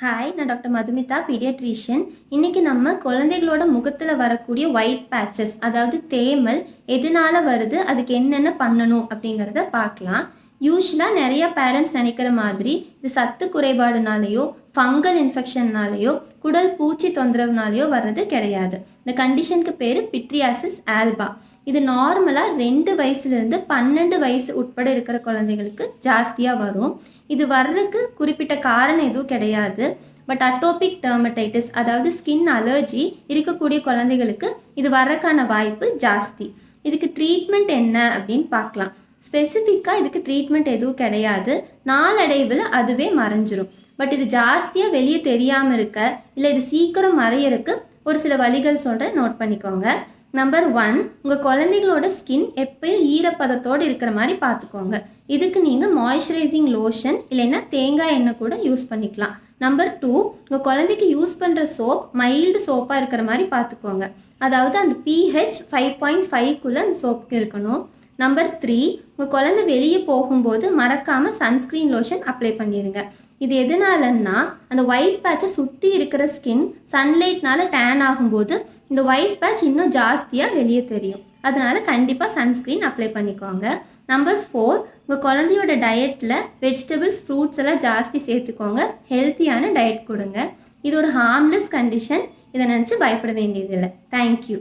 Hi நான் doctor Madhumitha paediatrician. இன்னைக்கு நம்ம குழந்தைகளோட முகத்தில் வரக்கூடிய ஒயிட் பேச்சஸ் அதாவது தேமல் எதனால வருது அதுக்கு என்னென்ன பண்ணணும் அப்படிங்கிறத பார்க்கலாம். யூஸ்வலாக நிறைய பேரண்ட்ஸ் நினைக்கிற மாதிரி இது சத்து குறைபாடுனாலேயோ ஃபங்கல் இன்ஃபெக்ஷன்னாலேயோ குடல் பூச்சி தொந்தரவுனாலேயோ வர்றது கிடையாது. இந்த கண்டிஷனுக்கு பேர் பிட்ரியாசிஸ் ஆல்பா இது நார்மலாக ரெண்டு வயசுலேருந்து பன்னெண்டு வயசு உட்பட இருக்கிற குழந்தைகளுக்கு ஜாஸ்தியாக வரும். இது வர்றதுக்கு குறிப்பிட்ட காரணம் எதுவும் கிடையாது. பட் அட்டோபிக் டெர்மடைட்டிஸ் அதாவது ஸ்கின் அலர்ஜி இருக்கக்கூடிய குழந்தைகளுக்கு இது வர்றதுக்கான வாய்ப்பு ஜாஸ்தி. இதுக்கு ட்ரீட்மெண்ட் என்ன அப்படின்னு பார்க்கலாம். ஸ்பெசிஃபிக்காக இதுக்கு ட்ரீட்மெண்ட் எதுவும் கிடையாது. நாளடைவில் அதுவே மறைஞ்சிரும். பட் இது ஜாஸ்தியாக வெளியே தெரியாமல் இருக்க இல்லை இது சீக்கிரம் மறையறக்கு ஒரு சில வழிகள் சொல்கிறேன் நோட் பண்ணிக்கோங்க. நம்பர் ஒன் உங்கள் குழந்தைகளோட ஸ்கின் எப்பயும் ஈரப்பதத்தோடு இருக்கிற மாதிரி பார்த்துக்கோங்க. இதுக்கு நீங்கள் மாய்ஸ்சரைசிங் லோஷன் இல்லைன்னா தேங்காய் எண்ணெய் கூட யூஸ் பண்ணிக்கலாம். நம்பர் டூ உங்கள் குழந்தைக்கு யூஸ் பண்ணுற சோப் மைல்டு சோப்பாக இருக்கிற மாதிரி பார்த்துக்கோங்க. அதாவது அந்த பிஹெச் ஃபைவ் பாயிண்ட் ஃபைவ்க்குள்ளே அந்த சோப்புக்கு இருக்கணும். நம்பர் த்ரீ உங்கள் குழந்தை வெளியே போகும்போது மறக்காமல் சன்ஸ்க்ரீன் லோஷன் அப்ளை பண்ணிடுங்க இது எதனாலன்னா அந்த ஒயிட் பேட்சை சுற்றி இருக்கிற ஸ்கின் சன்லைட்னால டேன் ஆகும்போது இந்த ஒயிட் பேட்ச் இன்னும் ஜாஸ்தியாக வெளியே தெரியும். அதனால கண்டிப்பாக சன்ஸ்க்ரீன் அப்ளை பண்ணிக்கோங்க. நம்பர் ஃபோர் உங்கள் குழந்தையோட டயட்டில் வெஜிடபிள்ஸ் ஃப்ரூட்ஸ் எல்லாம் ஜாஸ்தி சேர்த்துக்கோங்க. ஹெல்த்தியான டயட் கொடுங்க. இது ஒரு ஹார்ம்லெஸ் கண்டிஷன் இதை நினச்சி பயப்பட வேண்டியதில்லை. தேங்க்யூ